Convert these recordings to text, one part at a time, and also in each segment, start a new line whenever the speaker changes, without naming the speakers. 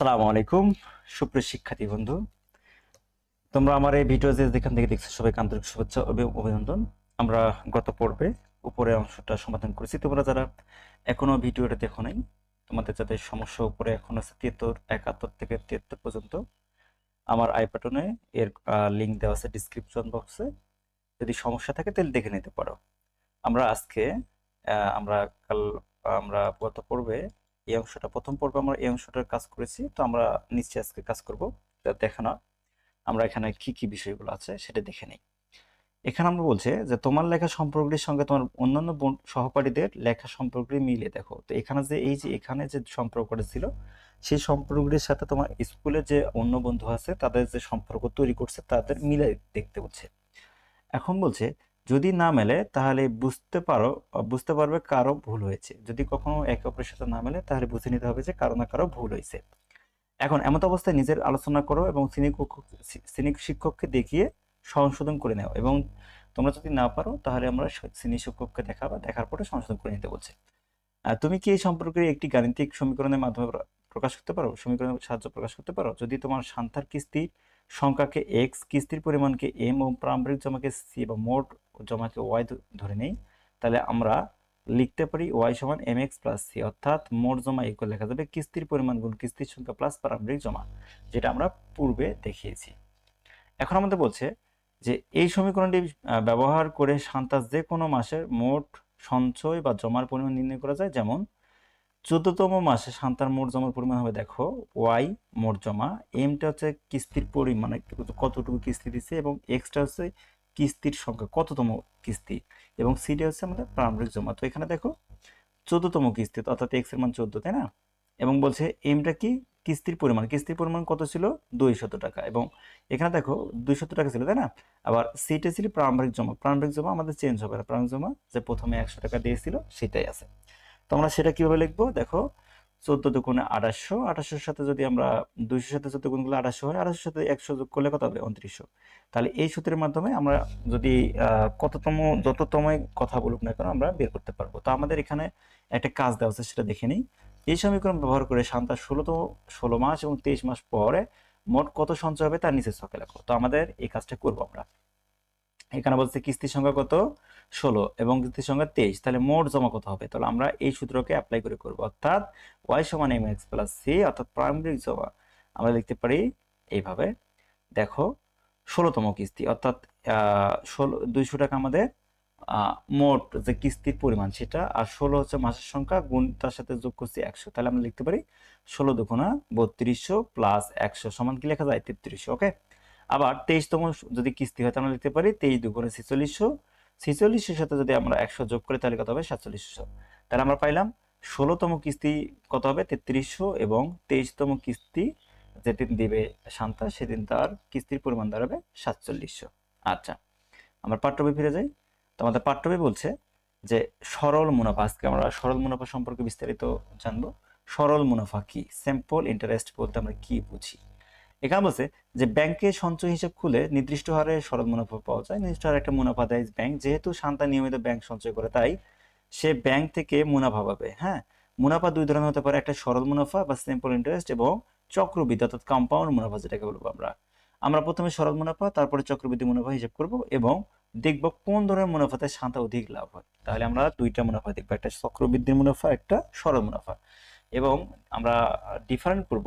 আসসালামু আলাইকুম। সুপ্রিয় শিক্ষার্থী বন্ধু, তোমরা আমার এই ভিডিও যে যেখান থেকে দেখছ, সবাইকে আন্তরিক শুভেচ্ছা অভিনন্দন। আমরা গত পর্বে উপরে অংশটা সমাধান করেছি। তোমরা যারা এখনও ভিডিওটা দেখো নাই, তোমাদের যাদের সমস্যা উপরে এখন আছে তিয়াত্তর, একাত্তর থেকে তিয়াত্তর পর্যন্ত, আমার আই বাটনে এর লিঙ্ক দেওয়া আছে ডিসক্রিপশন বক্সে যদি সমস্যা থাকে, তাহলে দেখে নিতে পারো। আমরা আজকে আমরা কাল, আমরা গত পর্বে এই অংশটা, প্রথম পর্বে আমরা এই অংশটার কাজ করেছি, তো আমরা নিশ্চয়ই আজকে কাজ করব। তা দেখানো আমরা এখানে কি কি বিষয়গুলো আছে সেটা দেখে নিই। এখানে আমরা বলছে যে তোমার লেখা সম্পর্কটির সঙ্গে তোমার অন্যান্য সহপাঠীদের লেখা সম্পর্কটি মিলে দেখো। তো এখানে যে, এই যে, এখানে যে সম্পর্কটা ছিল, সেই সম্পর্কটির সাথে তোমার স্কুলে যে অন্য বন্ধু আছে, তাদের যে সম্পর্ক তৈরি করছে, তাদের মিলে দেখতে বলছে। এখন বলছে যদি না মেলে, তাহলে বুঝতে পারো বুঝতে পারবে কারও ভুল হয়েছে। যদি কখনো একে অপরের সাথে না মেলে, তাহলে বুঝে নিতে হবে যে কারও না কারও ভুল হয়েছে। এখন এমত অবস্থায় নিজের আলোচনা করো এবং শ্রেণি শিক্ষককে দেখিয়ে সংশোধন করে নাও এবং তোমরা যদি না পারো, তাহলে আমরা শ্রেণি শিক্ষককে দেখাবা দেখার পরে সংশোধন করে নিতে বলছে। তুমি কি এই সম্পর্কে একটি গাণিতিক সমীকরণের মাধ্যমে প্রকাশ করতে পারো? সমীকরণের সাহায্য প্রকাশ করতে পারো? যদি তোমার সান্তার কিস্তির সংখ্যাকে এক্স কিস্তির পরিমাণকে এম এবং প্রারম্ভিক জমাকে সি বা মোট জমাকে ওয়াই ধরে নেই, তাহলে আমরা লিখতে পারি ওয়াই সমান এম এক্স প্লাস সি অর্থাৎ মোট জমা ইকুয়াল লেখা যাবে কিস্তির পরিমাণ গুণ কিস্তির সংখ্যা প্লাস প্রারম্ভিক জমা, যেটা আমরা পূর্বে দেখিয়েছি। এখন আমাদের বলছে যে এই সমীকরণটি ব্যবহার করে সান্তাস যে কোনো মাসের মোট সঞ্চয় বা জমার পরিমাণ নির্ণয় করা যায়, যেমন চোদ্দতম মাসে সান্তার মোট জমার পরিমাণ হবে দেখো ওয়াই মোট জমা এমটা হচ্ছে কিস্তির পরিমাণ মানে কতটুকু কিস্তি দিচ্ছে এবং এক্সটা হচ্ছে কিস্তির সংখ্যা, কততম কিস্তি এবং সিডি হচ্ছে আমাদের প্রারম্ভিক জমা। তো এখানে দেখো, চোদ্দতম কিস্তি অর্থাৎ এক্সের মান চোদ্দ, তাই না? এবং বলছে এমটা কি? কিস্তির পরিমাণ কিস্তির পরিমাণ কত ছিল? দুই শত টাকা এবং এখানে দেখো, দুইশত টাকা ছিল, তাই না? আবার সিটে ছিল প্রারম্ভিক জমা প্রারম্ভিক জমা আমাদের চেঞ্জ হবে না, প্রারম্ভিক জমা যে প্রথমে একশো টাকা দিয়েছিল সেটাই আছে। তো আমরা সেটা কীভাবে লিখব? দেখো, চোদ্দ দুগুণে আঠাশশো, আঠাশশোর সাথে যদি আমরা দুইশোর সাথে চোদ্দ গুণ করলে আঠাশশো হয়, আঠাশশোর সাথে একশো যোগ করলে কত হবে? উনত্রিশশো। তাহলে এই সূত্রের মাধ্যমে আমরা যদি কততম যততম কথা বলুক না কেন আমরা বের করতে পারব। তো আমাদের এখানে একটা কাজ দেওয়া আছে, সেটা দেখে নিই। এই সমীকরণ ব্যবহার করে শান্তা ষোলোতম ষোলো মাস এবং তেইশ মাস পরে মোট কত সঞ্চয় হবে? তার নিচে ছকে লেখো। তো আমাদের এই কাজটা করব আমরা। এখানে বলছে কিস্তির সংখ্যা কত? ষোলো এবং কিস্তির সংখ্যা তেইশ। তাহলে মোট জমা কত হবে? তাহলে আমরা এই সূত্রকে অ্যাপ্লাই করে করব। অর্থাৎ ওয়াই সমান এম এক্স প্লাস সি অর্থাৎ প্রাইমারি জমা। আমরা লিখতে পারি এইভাবে। দেখো, ষোলোতম কিস্তি, অর্থাৎ ষোলো, দুইশো টাকা আমাদের মোট যে কিস্তির পরিমাণ সেটা, আর ষোলো হচ্ছে মাসের সংখ্যা, গুণ তার সাথে যোগ করছি একশো। তাহলে আমরা লিখতে পারি ষোলো দুগুণা বত্রিশশো প্লাস একশো সমান কি লেখা যায়? তেত্রিশশো ওকে আবার তেইশতম যদি কিস্তি হয়, তাহলে লিখতে পারি তেইশ দুগুণে ছেচল্লিশশো। ছেচল্লিশের সাথে যদি আমরা একশো যোগ করি, তাহলে কত হবে? সাতচল্লিশশো। তাহলে আমরা পাইলাম ষোলোতম কিস্তি কত হবে? তেত্রিশশো এবং তেইশতম কিস্তি যেদিন দিবে শান্তা, সেদিন তার কিস্তির পরিমাণ দাঁড়াবে সাতচল্লিশশো। আচ্ছা আমরা পাঠ্যবই ফিরে যাই। তো আমাদের পাঠ্যবই বলছে যে সরল মুনাফা, আজকে আমরা সরল মুনাফা সম্পর্কে বিস্তারিত জানব। সরল মুনাফা কি? সিম্পল ইন্টারেস্ট বলতে আমরা কি বুঝি? এখানে বলছে যে ব্যাংকে সঞ্চয় হিসাব খুলে নির্দিষ্ট হারে সরল মুনাফা পাওয়া যায়। নির্দিষ্ট হারে একটা মুনাফা দেয় ব্যাংক যেহেতু শান্তা নিয়মিত ব্যাংক সঞ্চয় করে, তাই সে ব্যাংক থেকে মুনাফা পাবে হ্যাঁ? মুনাফা দুই ধরনের হতে পারে, একটা সরল মুনাফা বা সিম্পল ইন্টারেস্ট এবং চক্রবৃদ্ধি, অর্থাৎ কম্পাউন্ড মুনাফা যেটাকে বলব আমরা। আমরা প্রথমে সরল মুনাফা, তারপরে চক্রবৃদ্ধি মুনাফা হিসাব করব এবং দেখব কোন ধরনের মুনাফাতে শান্তা অধিক লাভ হয়। তাহলে আমরা দুইটা মুনাফা দেখব, একটা চক্রবৃদ্ধির মুনাফা, একটা সরল মুনাফা। এবং আমরা ডিফারেন্ট করব,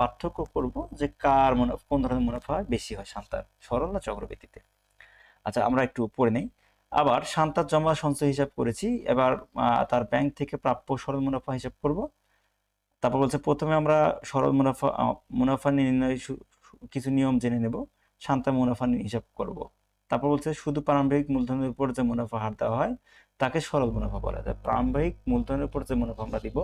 পার্থক্য করব যে কার মুনাফা, কোন ধরনের মুনাফা বেশি হয় শান্তার সরল না চক্রবৃদ্ধিতে আচ্ছা আমরা একটু পড়ে নেই। আবার শান্তার জমা সঞ্চয় হিসাব করেছি, এবার তার ব্যাংক থেকে প্রাপ্য সরল মুনাফা হিসাব করব। তারপর বলছে, প্রথমে আমরা সরল মুনাফা মুনাফা নির্ণয় কিছু নিয়ম জেনে নেব। শান্তা মুনাফা হিসাব করব। তারপর বলছে, শুধু প্রারম্ভিক মূলধনের উপর যে মুনাফা হার দেওয়া হয়, তাকে সরল মুনাফা বলা যায়। প্রারম্ভিক মূলধনের উপর যে মুনাফা আমরা দিব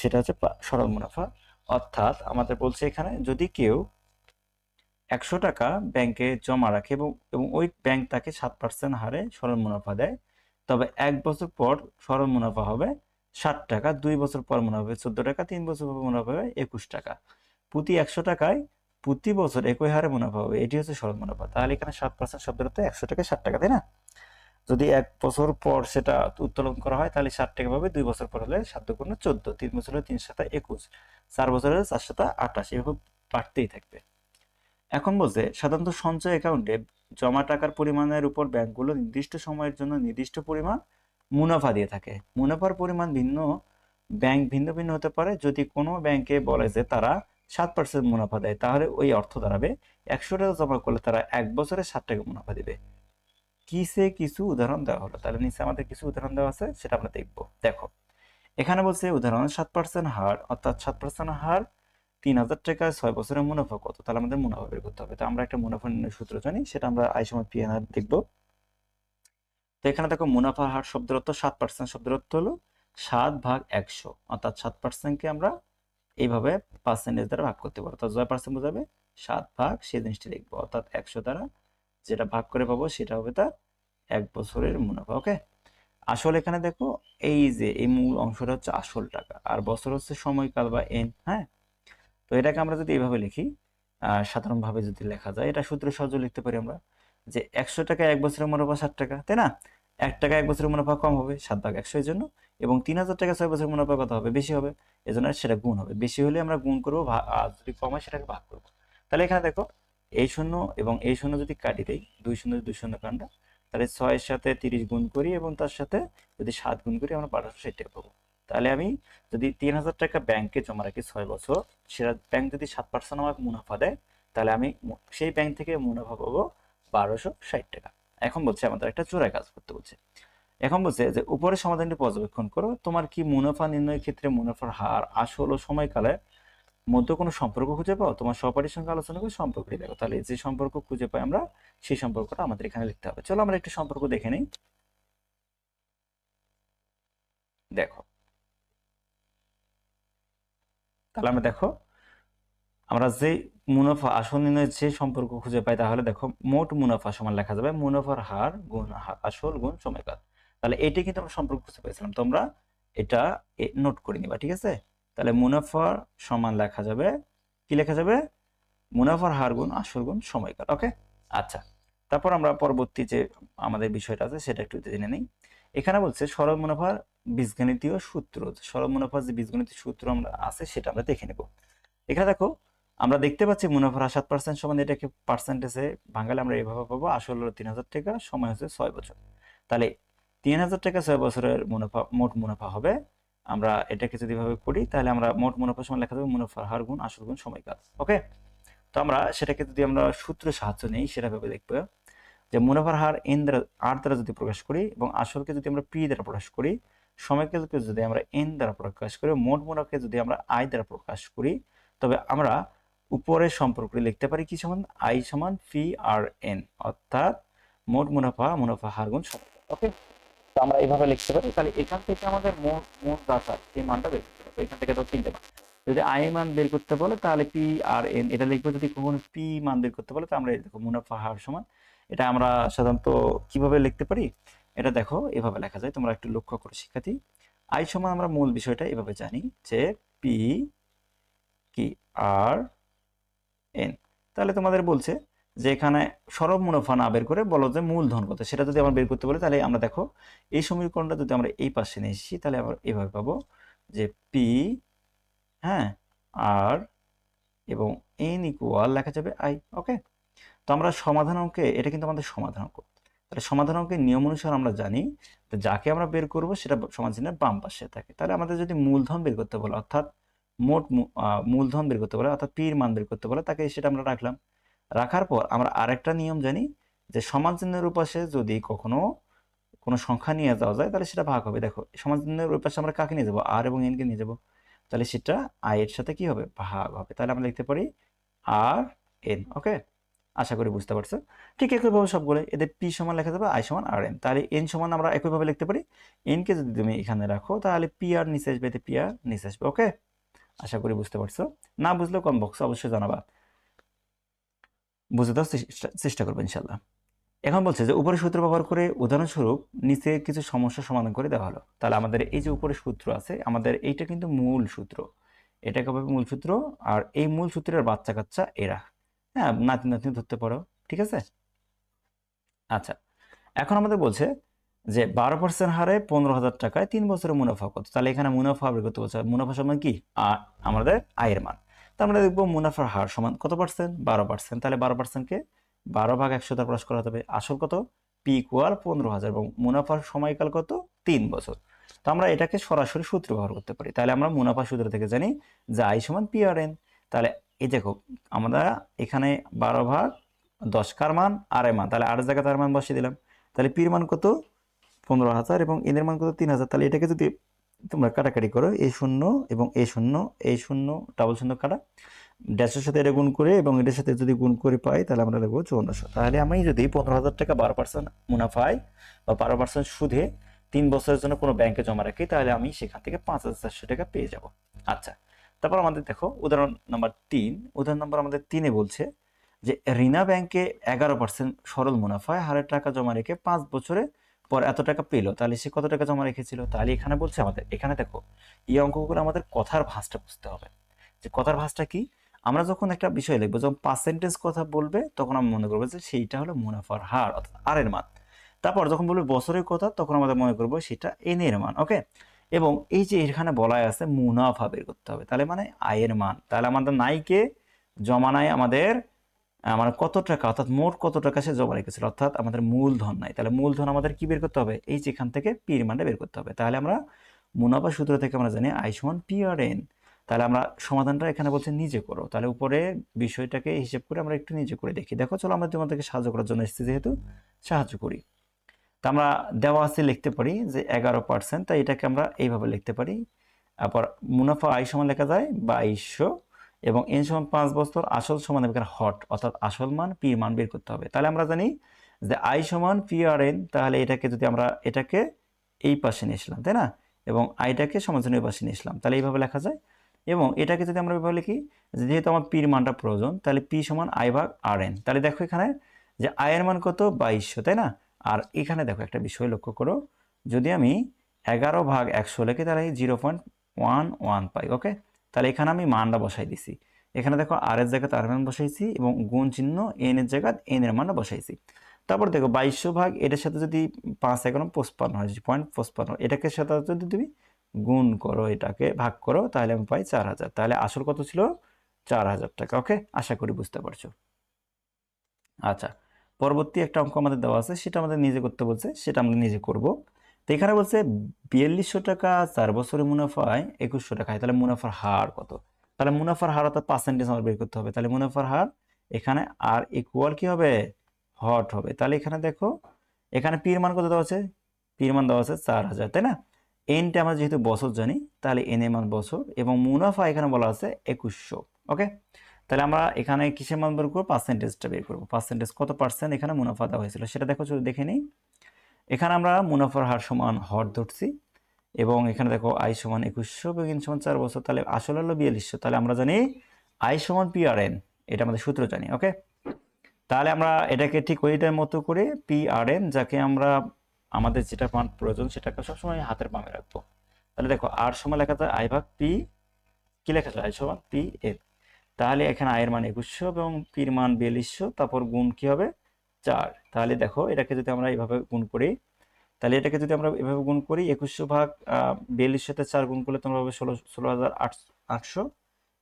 সেটা হচ্ছে সরল মুনাফা। অর্থাৎ আমাদের বলছে এখানে, যদি কেউ একশো টাকা ব্যাংকে জমা রাখে এবং এবং ওই ব্যাংক তাকে সাত পার্সেন্ট হারে সরল মুনাফা দেয়, তবে এক বছর পর সরল মুনাফা হবে ষাট টাকা, দুই বছর পর মুনাফা হবে চোদ্দ টাকা, তিন বছর পর মুনাফা হবে একুশ টাকা। প্রতি একশো টাকায় প্রতি বছর একই হারে মুনাফা হবে, এটি হচ্ছে সরল মুনাফা। তাহলে এখানে সাত পার্সেন্ট অর্থ একশো টাকা ষাট টাকা, তাই না? যদি এক বছর পর সেটা উত্তোলন করা হয়, তাহলে ষাট টাকা পাবে, দুই বছর পর হলে সাত দুগুণ চোদ্দ, তিন বছর হলে তিন সাথে একুশ, চার বছর হলে চার সাথে আঠাশ, এভাবে বাড়তেই থাকবে। এখন বলতে সাধারণত সঞ্চয় অ্যাকাউন্টে জমা টাকার পরিমাণের উপর ব্যাংকগুলো নির্দিষ্ট সময়ের জন্য নির্দিষ্ট পরিমাণ মুনাফা দিয়ে থাকে। মুনাফার পরিমাণ ভিন্ন, ব্যাংক ভিন্ন ভিন্ন হতে পারে। যদি কোনো ব্যাংকে বলে যে তারা সাত পার্সেন্ট মুনাফা দেয়, তাহলে ওই অর্থ দাঁড়াবে। একশো টাকা জমা করলে তারা এক বছরে ষাট টাকা মুনাফা দিবে। কিসে কিছু উদাহরণ দেওয়া হলো? তাহলে নিচে আমাদের কিছু উদাহরণ দেওয়া আছে, সেটা আমরা দেখব। দেখো, এখানে বলছে উদাহরণ সাত পার্সেন্ট হার, অর্থাৎ সাত পার্সেন্ট হার তিন হাজার টাকায় ছয় বছরের মুনাফা কত? তাহলে আমাদের মুনাফা বের করতে হবে। তো আমরা একটা মুনাফা নির্ণয় সূত্র জানি, সেটা আমরা আই সময় পি এনআর দেখব। তো এখানে দেখো মুনাফা হার শব্দের অর্থ সাত পার্সেন্ট শব্দের অর্থ হলো সাত ভাগ একশো। অর্থাৎ সাত পার্সেন্টকে আমরা এইভাবে পার্সেন্টেজ দ্বারা ভাগ করতে পারব। অর্থাৎ জয় পার্সেন্ট বোঝাবে সাত ভাগ সেই জিনিসটি লিখব। অর্থাৎ একশো দ্বারা যেটা ভাগ করে পাবো সেটা হবে তার এক বছরের মুনাফা, ওকে? আসল এখানে দেখো, এই যে এই মূল অংশটা হচ্ছে আসল টাকা, আর বছর হচ্ছে সময়কাল বা এন হ্যাঁ? তো এটাকে আমরা যদি এইভাবে লিখি সাধারণভাবে যদি লেখা যায়, এটা সূত্র সহজে লিখতে পারি আমরা যে একশো টাকা এক বছরের মুনাফা, ষাট টাকা, তাই না? এক টাকা এক বছরের মুনাফা কম হবে সাত ভাগ একশো এর জন্য, এবং তিন হাজার টাকা ছয় বছরের মুনাফা কত হবে? বেশি হবে, এজন্য সেটা গুণ হবে। বেশি হলে আমরা গুণ করব আর যদি কম হয় সেটাকে ভাগ করব। তাহলে এখানে দেখো এই শূন্য এবং এই শূন্য যদি কাটি দেই, দুই শূন্য দুই শূন্য কাণ্ডা তাহলে ছয়ের সাথে তিরিশ গুণ করি এবং তার সাথে যদি সাত গুণ করি, আমরা বারোশো ষাট টাকা পাবো। তাহলে আমি যদি তিন হাজার টাকা ব্যাংকে জমা রাখি ছয় বছর, সেটা ব্যাংক যদি সাত পার্সেন্ট আমাকে মুনাফা দেয়, তাহলে আমি সেই ব্যাংক থেকে মুনাফা পাবো বারোশো ষাট টাকা। এখন বলছে আমাদের একটা চোরাই কাজ করতে বলছে। এখন বলছে যে, উপরের সমাধানটি পর্যবেক্ষণ করো, তোমার কি মুনাফা নির্ণয়ের ক্ষেত্রে মুনাফার হার আসল ও সময়কালে মধ্যে কোনো সম্পর্ক খুঁজে পাও, তোমার সহপাঠীর সঙ্গে আলোচনা করে সম্পর্কটি দেখো। তাহলে যে সম্পর্ক খুঁজে পাই আমরা, সেই সম্পর্কটা আমাদের এখানে লিখতে হবে। চলো আমরা একটু সম্পর্ক দেখে নিই। দেখো। তাহলে আমরা দেখো, আমরা যে মুনাফা, আসল নির্ণয়ের যে সম্পর্ক খুঁজে পাই, তাহলে দেখো, মোট মুনাফা সমান লেখা যাবে মুনাফার হার গুণ আসল গুণ সময়কাল। তাহলে এটাই কিন্তু আমরা সম্পর্ক খুঁজে পেয়েছিলাম। তোমরা এটা নোট করে নিবা, ঠিক আছে? তাহলে মুনাফার সমান লেখা যাবে, কি লেখা যাবে? মুনাফার হার গুণ, আসল গুণ সময়কাল ওকে আচ্ছা তারপর আমরা পরবর্তী যে আমাদের বিষয়টা আছে, সেটা একটু জেনে নিই। এখানে বলছে সরল মুনাফার বীজগণিতীয় সূত্র সরল মুনাফার যে বীজগণিতীয় সূত্র আমরা আছে, সেটা আমরা দেখে নেব। এখানে দেখো, আমরা দেখতে পাচ্ছি মুনাফার সাত পার্সেন্ট সমান, এটাকে পার্সেন্টেজে ভাঙালে আমরা এভাবে পাবো, আসল হলো তিন হাজার টাকা, সময় হচ্ছে ছয় বছর। তাহলে তিন হাজার টাকা ছয় বছরের মুনাফা, মোট মুনাফা হবে আমরা এটাকে যদি ভাবে করি তাহলে আমরা মোট মুনাফা সমান লেখা যাবে মুনাফার হার গুণ আসল গুণ সময়কাল ওকে? তো আমরা সেটাকে যদি আমরা সূত্রের সাহায্য নেই, সেটা ভেবে দেখব যে মুনাফার হার এন দ্বারা আর দ্বারা যদি প্রকাশ করি এবং আসলকে যদি আমরা পি দ্বারা প্রকাশ করি, সময়কালকে যদি আমরা এন দ্বারা প্রকাশ করি, মোট মুনাফাকে যদি আমরা আই দ্বারা প্রকাশ করি, তবে আমরা উপরের সম্পর্কটি লিখতে পারি কি সমান? আই সমান পি আর এন অর্থাৎ মোট মুনাফা মুনাফা হার গুণ ওকে? তো আমরা এইভাবে লিখতে পারি। তাহলে এখান থেকে আমাদের মোট মোট রাশা, এই মানটা বের করতে হবে। এখান থেকে তো তিনটে মান। যদি আই মান বের করতে বলে, তাহলে পি আর এন এটা লিখব যদি কখনো পি মান বের করতে বলে, তো আমরা দেখো মুনাফা হার সমান। এটা আমরা সাধারণত কীভাবে লিখতে পারি? এটা দেখো, এভাবে লেখা যায়। তোমরা একটু লক্ষ্য করো শিক্ষার্থী আই সমান আমরা মূল বিষয়টা এভাবে জানি যে পি কি আর এন তাহলে তোমাদের বলছে যে এখানে সরব মুনাফা না বের করে বলো যে মূলধন কত, সেটা যদি আমরা বের করতে বলি, তাহলে আমরা দেখো এই সমীকরণটা যদি আমরা এই পাশে নিয়ে এসেছি, তাহলে আমরা এভাবে পাবো যে পি হ্যাঁ আর এবং এন ইকুয়াল লেখা যাবে আই ওকে তো আমরা সমাধান অঙ্কে, এটা কিন্তু আমাদের সমাধান অঙ্ক। তাহলে সমাধান অঙ্কের নিয়ম অনুসারে আমরা জানি যাকে আমরা বের করব, সেটা সমাধানের বাম পাশে থাকে। তাহলে আমাদের যদি মূলধন বের করতে বলে, অর্থাৎ মোট মূলধন বের করতে বলে, অর্থাৎ পির মান বের করতে বলে, তাকে সেটা আমরা রাখলাম। রাখার পর আমরা আরেকটা নিয়ম জানি যে সমান চিহ্নের উপাশে যদি কখনো কোনো সংখ্যা নিয়ে যাওয়া যায়, তাহলে সেটা ভাগ হবে। দেখো, সমান চিহ্নের উপাশে আমরা কাকে নিয়ে যাব? আর এবং এনকে নিয়ে যাব। তাহলে সেটা আই এর সাথে কি হবে? ভাগ হবে। তাহলে আমরা লিখতে পারি আর এন ওকে আশা করি বুঝতে পারছ। ঠিক একইভাবে সবগুলো, এদের পি সমান লেখা যাবে আই সমান আর এন তাহলে এন সমান আমরা একইভাবে লিখতে পারি। এনকে যদি তুমি এখানে রাখো, তাহলে পি আর নিচে আসবে, এতে পি আর নিচে আসবে ওকে আশা করি বুঝতে পারছ। না বুঝলেও কম বক্সে অবশ্যই জানাবা। বুঝে দেওয়ার চেষ্টা- করবে ইনশাল্লাহ এখন বলছে যে উপরে সূত্র ব্যবহার করে উদাহরণস্বরূপ নিচে কিছু সমস্যা সমাধান করে দেওয়া হলো। তাহলে আমাদের এই যে উপরে সূত্র আছে, আমাদের এইটা কিন্তু মূল সূত্র। এটাকে হবে মূল সূত্র, আর এই মূল সূত্রের বাচ্চা কাচ্চা এরা। হ্যাঁ নাতি, নাতনি ধরতে পারো, ঠিক আছে? আচ্ছা এখন আমাদের বলছে যে, বারো পার্সেন্ট হারে পনেরো হাজার টাকায় তিন বছরের মুনাফা কত? তাহলে এখানে মুনাফা বের করতে বলছে? মুনাফা সমান কি? আ- আমাদের আয়ের মান। তা আমরা দেখব মুনাফার হার সমান কত পার্সেন্ট বারো পার্সেন্ট তাহলে বারো পার্সেন্টকে বারো ভাগ একশো দ্বারা প্রকাশ করা হবে আসল কত? পি ইকুয়াল পনেরো হাজার এবং মুনাফার সময়কাল কত? তিন বছর। তো আমরা এটাকে সরাসরি সূত্র ব্যবহার করতে পারি। তাহলে আমরা মুনাফা সূত্র থেকে জানি যে আই সমান পি আর এন তাহলে এই দেখো, আমরা এখানে বারো ভাগ দশ কার মান? আর এর মান। তাহলে আট জায়গায় তার মান বসিয়ে দিলাম। তাহলে পির মান কত? পনেরো হাজার এবং এদের মান কত? তিন হাজার। তাহলে এটাকে যদি তোমরা কাটাকাটি করো এই শূন্য এবং এই শূন্য এই শূন্য ডাবল শূন্য কাটা। ড্যাশের সাথে এটা গুণ করে এবং এটার সাথে যদি গুণ করে পাই, তাহলে আমরা লিখব চৌন্নশো তাহলে আমি যদি পনেরো হাজার টাকা বারো পার্সেন্ট মুনাফায় বা বারো পার্সেন্ট সুদে তিন বছরের জন্য কোনো ব্যাংকে জমা রাখি, তাহলে আমি সেখান থেকে পাঁচ হাজার চারশো টাকা পেয়ে যাব। আচ্ছা তারপর আমাদের দেখো উদাহরণ নাম্বার তিন। উদাহরণ নাম্বার আমাদের তিনে বলছে যে, রিনা ব্যাংকে এগারো পার্সেন্ট সরল মুনাফায় হারের টাকা জমা রেখে পাঁচ বছরে পর এত টাকা পেল, তাহলে সে কত টাকা জমা রেখেছিল? তাহলে এখানে বলছে আমাদের, এখানে দেখো, এই অঙ্কগুলো আমাদের কথার ভাঁজটা বুঝতে হবে। যে কথার ভাঁজটা কি? আমরা যখন একটা বিষয় লিখব, যখন পার্সেন্টেজ কথা বলবে, তখন আমরা মনে করব যে সেইটা হলো মুনাফার হার, অর্থাৎ আর এর মান। তারপর যখন বলবে বছরের কথা, তখন আমাদের মনে করব সেটা এন এর মান ওকে এবং এই যে এখানে বলা আছে মুনাফা বের করতে হবে, তাহলে মানে আয়ের মান। তাহলে আমাদের নাইকে জমা নাই আমাদের আহ, মানে কত টাকা অর্থাৎ মোট কত টাকা সে জমা রেখেছিল? অর্থাৎ আমাদের মূলধন নাই। তাহলে মূলধন আমাদের কি বের করতে হবে? এই যে এখান থেকে পির মানটা বের করতে হবে। তাহলে আমরা মুনাফা সূত্র থেকে আমরা জানি আই সমান পি আর এন। তাহলে আমরা সমাধানটা এখানে বলছে নিজে করো। তাহলে উপরে বিষয়টাকে হিসেব করে আমরা একটু নিজে করে দেখি। দেখো চলো আমরা তোমাদেরকে সাহায্য করার জন্য এসেছি যেহেতু সাহায্য করি। তা আমরা দেওয়া আছে লিখতে পারি যে এগারো পার্সেন্ট তাই এটাকে আমরা এইভাবে লিখতে পারি। তারপর মুনাফা আই সমান লেখা যায় বাইশশো এবং এন সমান পাঁচ বছর আসল সমান এখানে হট, অর্থাৎ আসল মান পি মান বের করতে হবে। তাহলে আমরা জানি যে আই সমান পি আর এন তাহলে এটাকে যদি আমরা এটাকে এই পাশে নিয়ে আসলাম তাই না? এবং আইটাকে সমাজনীয় পাশে নিয়ে আসলাম তাহলে এইভাবে লেখা যায়। এবং এটাকে যদি আমরা এভাবে লিখি যেহেতু আমার পির মানটা প্রয়োজন, তাহলে পি সমান আই ভাগ আর এন তাহলে দেখো এখানে যে আয়ের মান কত? বাইশশো, তাই না? আর এখানে দেখো একটা বিষয় লক্ষ্য করো, যদি আমি এগারো ভাগ একশো লিখি, তাহলে জিরো পয়েন্ট ওয়ান ওয়ান পাই ওকে তাহলে এখানে আমি মানটা বসাই দিছি। এখানে দেখো আর এর জায়গাতে আর মান বসাইছি এবং গুণ চিহ্ন এন এর জায়গায় এন এর মানটা বসাইছি। তারপর দেখো বাইশশো ভাগ এটার সাথে যদি পাঁচ এগারো পঁচপান্ন হয় পয়েন্ট পঁচপান্ন, এটাকে সাথে যদি তুমি গুণ করো, এটাকে ভাগ করো, তাহলে আমি পাই চার হাজার। তাহলে আসল কত ছিল? চার হাজার টাকা, ওকে? আশা করি বুঝতে পারছ। আচ্ছা পরবর্তী একটা অঙ্ক আমাদের দেওয়া আছে, সেটা আমাদের নিজে করতে বলছে, সেটা আমরা নিজে করব। তো এখানে বলছে বিয়াল্লিশশো টাকা চার বছরের মুনাফায় একুশশো টাকা। হয় তাহলে মুনাফার হার কত? তাহলে মুনাফার হার অর্থাৎ পার্সেন্টেজ আমার বের করতে হবে। তাহলে মুনাফার হার এখানে আর ইকুয়াল কি হবে? হট হবে। তাহলে এখানে দেখো, এখানে পির মান কত দেওয়া আছে? পির মান দেওয়া আছে চার হাজার, তাই না? এনটা আমরা যেহেতু বছর জানি, তাহলে এন এর মান বছর এবং মুনাফা এখানে বলা আছে একুশশো ওকে তাহলে আমরা এখানে কিসের মান বের করব? পার্সেন্টেজটা বের করব। পার্সেন্টেজ কত পার্সেন্ট এখানে মুনাফা দেওয়া হয়েছিল? সেটা দেখো দেখে নিই। এখানে আমরা মুনাফার হার সমান হর ধরছি এবং এখানে দেখো আই সমান একুশশো, বেগিন সমান চার বছর, তাহলে আসলে হলো বিয়াল্লিশশো, তাহলে আমরা জানি আই সমান পি আর এন এটা আমাদের সূত্র জানি, ওকে? তাহলে আমরা এটাকে ঠিক ওইটার মতো করে পি আর এন যাকে আমরা আমাদের যেটা মান প্রয়োজন সেটাকে সবসময় হাতের বামে রাখব। তাহলে দেখো আর সময় লেখা যায় আই ভাগ পি, কি লেখা যায়? আই সমান পি এন। তাহলে এখানে আয়ের মান একুশশো এবং পির মান বিয়াল্লিশশো, তারপর গুণ কি হবে? চার। তাহলে দেখো, এটাকে যদি আমরা এভাবে গুণ করি, তাহলে এটাকে যদি আমরা এভাবে গুণ করি, একুশশো ভাগ বিয়াল্লিশ সাথে চার গুণ করলে তোমরা পাবে ষোলো ষোলো হাজার আটশো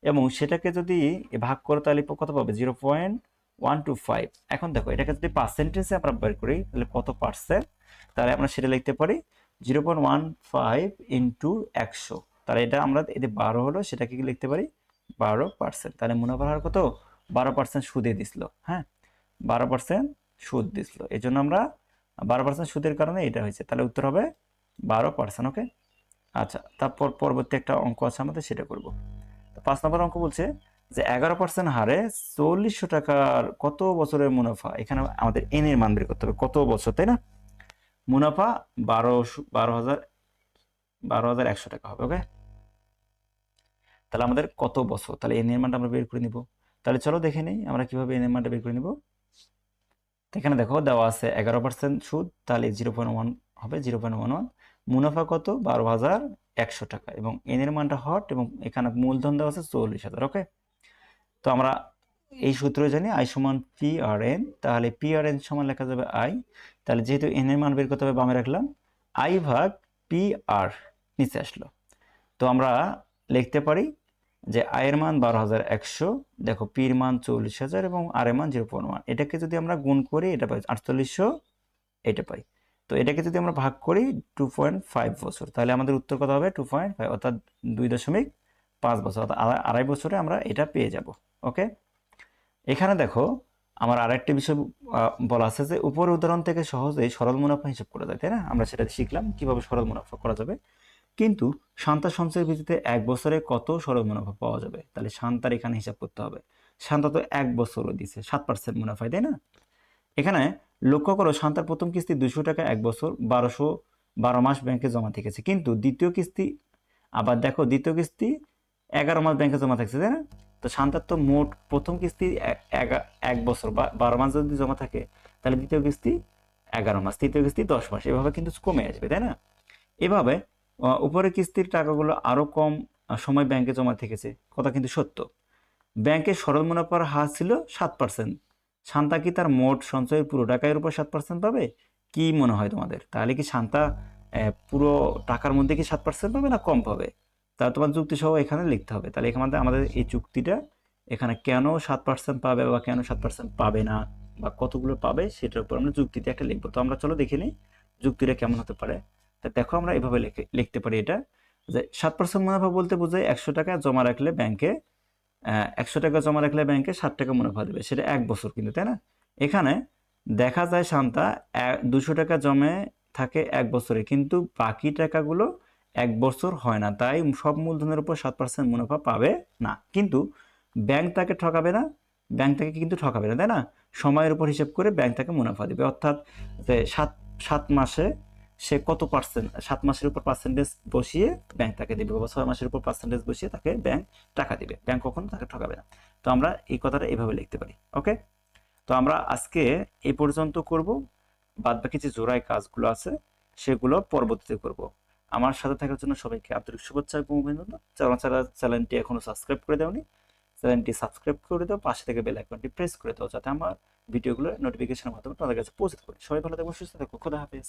এবং সেটাকে যদি ভাগ করো, তাহলে কত পাবে? Zero point one two five. এখন দেখো, এটাকে যদি পার্সেন্টেজে আমরা বের করি, তাহলে কত পার্সেন্ট তাহলে আমরা সেটা লিখতে পারি, zero point one five into একশো। তাহলে এটা আমরা এতে বারো হলো, সেটাকে লিখতে পারি? বারো পার্সেন্ট তাহলে মুনাফার হার কত? বারো পার্সেন্ট সুদে দিছিল হ্যাঁ? বারো পার্সেন্ট সুদ দিছিল। এই জন্য আমরা বারো পার্সেন্ট সুদের কারণে এটা হয়েছে। তাহলে উত্তর হবে বারো পার্সেন্ট ওকে আচ্ছা তারপর পরবর্তী একটা অঙ্ক আছে আমাদের, সেটা করব। পাঁচ নম্বর অঙ্ক বলছে যে এগারো পার্সেন্ট হারে চল্লিশশো টাকার কত বছরের মুনাফা? এখানে আমাদের এন এর মান বের করতে হবে। কত বছর, তাই না? মুনাফা বারো বারো হাজার বারো হাজার একশো টাকা হবে ওকে তাহলে আমাদের কত বছর? তাহলে এন এর মানটা আমরা বের করে নিব। তাহলে চলো দেখে নিই আমরা কীভাবে এন এর মানটা বের করে নিব। এখানে দেখো দেওয়া আছে এগারো পার্সেন্ট সুদ, তাহলে জিরো পয়েন্ট ওয়ান হবে জিরো পয়েন্ট ওয়ান ওয়ান মুনাফা কত? বারো হাজার একশো টাকা। এবং এন এর মানটা হট এবং এখানে মূলধন দেওয়া আছে চল্লিশ হাজার, ওকে? তো আমরা এই সূত্র জানি আই সমান পি আর এন তাহলে পি আর এন সমান লেখা যাবে আই তাহলে যেহেতু এন এর মান বের করতে হবে বামে রাখলাম আই ভাগ পি আর নিচে আসলো। তো আমরা লিখতে পারি যে আয়ের মান বারো হাজার একশো, দেখো পির মান চল্লিশ হাজার এবং আর এর মান জিরো পয়েন্ট ওয়ান। এটাকে যদি আমরা গুণ করি, এটা পাই আটচল্লিশশো, এটা পাই। তো এটাকে যদি আমরা ভাগ করি, টু পয়েন্ট ফাইভ বছর, তাহলে আমাদের উত্তর কত হবে? টু পয়েন্ট ফাইভ, অর্থাৎ দুই দশমিক পাঁচ বছর, অর্থাৎ আড়াই- বছরে আমরা এটা পেয়ে যাব, ওকে? এখানে দেখো, আমার আরেকটি বিষয় বলা আছে যে উপর উদাহরণ থেকে সহজেই সরল মুনাফা হিসাব করা যায়, তাই না? আমরা সেটা শিখলাম কীভাবে সরল মুনাফা করা যাবে। কিন্তু শান্তা সঞ্চয়ের ভিত্তিতে এক বছরে কত সরল মুনাফা পাওয়া যাবে? তাহলে শান্তার এখানে হিসাব করতে হবে। শান্তা তো এক বছরও দিছে, সাত পার্সেন্ট মুনাফায়, তাই না? এখানে লক্ষ্য করো, শান্তার প্রথম কিস্তি দুশো টাকা এক বছর, বারোশো, বারো মাস ব্যাংকে জমা থেকেছে। কিন্তু দ্বিতীয় কিস্তি, আবার দেখো দ্বিতীয় কিস্তি এগারো মাস ব্যাংকে জমা থাকছে, তাই না? তো শান্তার তো মোট প্রথম কিস্তি এক বছর, বা, বারো মাস যদি জমা থাকে, তাহলে দ্বিতীয় কিস্তি এগারো মাস, তৃতীয় কিস্তি দশ মাস। এভাবে কিন্তু কমে আসবে, তাই না? এভাবে আহ, উপরের কিস্তির টাকাগুলো আরও কম সময় ব্যাংকে জমা থেকেছে। কথা কিন্তু সত্য। ব্যাংকে সরল মুনাফার হার ছিল সাত পার্সেন্ট শান্তা কি তার মোট সঞ্চয়ের পুরো টাকার উপর সাত পার্সেন্ট পাবে? কি মনে হয় তোমাদের? তাহলে কি শান্তা পুরো টাকার মধ্যে কি সাত পার্সেন্ট পাবে না কম পাবে? তা তোমার যুক্তি সহ এখানে লিখতে হবে। তাহলে এখানে আমাদের এই চুক্তিটা এখানে কেন সাত পার্সেন্ট পাবে বা কেন সাত পার্সেন্ট পাবে না বা কতগুলো পাবে সেটার উপর আমরা যুক্তিতে একটা লিখব। তো আমরা চলো দেখে নিই যুক্তিটা কেমন হতে পারে। তা দেখো আমরা এভাবে লিখে, লিখতে পারি এটা, যে সাত পার্সেন্ট মুনাফা বলতে বোঝায় একশো টাকা জমা রাখলে ব্যাংকে একশো টাকা জমা রাখলে ব্যাংকে ষাট টাকা মুনাফা দেবে, সেটা এক বছর কিন্তু, তাই না? এখানে দেখা যায় শান্তা দুশো টাকা জমে থাকে এক বছরে, কিন্তু বাকি টাকাগুলো এক বছর হয় না, তাই সব মূলধনের উপর সাত পার্সেন্ট মুনাফা পাবে না। কিন্তু ব্যাংক তাকে ঠকাবে না ব্যাংক তাকে কিন্তু ঠকাবে না, তাই না? সময়ের উপর হিসেব করে ব্যাংক তাকে মুনাফা দেবে, অর্থাৎ যে সাত সাত মাসে সে কত পার্সেন্ট সাত মাসের উপর পার্সেন্টেজ বসিয়ে ব্যাংক তাকে দেবে বা ছয় মাসের উপর পার্সেন্টেজ বসিয়ে তাকে ব্যাংক টাকা দিবে। ব্যাংক কখনো তাকে ঠকাবে না। তো আমরা এই কথাটা এইভাবে লিখতে পারি ওকে তো আমরা আজকে এই পর্যন্ত করব। বাদ বাকি যে জোড়ায় কাজগুলো আছে, সেগুলো পরবর্তীতে করব। আমার সাথে থাকার জন্য সবাইকে আন্তরিক শুভেচ্ছা এবং অভিনন্দন। যারা যারা চ্যানেলটি এখনও সাবস্ক্রাইব করে দেওনি, চ্যানেলটি সাবস্ক্রাইব করে দাও, পাশে থেকে বেল আইকনটি প্রেস করে দাও, যাতে আমার ভিডিওগুলো নোটিফিকেশনের মাধ্যমে তোমাদের কাছে পৌঁছতে পারে। সবাই ভালো থাকব সুস্থ থাকো, খোদা হাফেজ।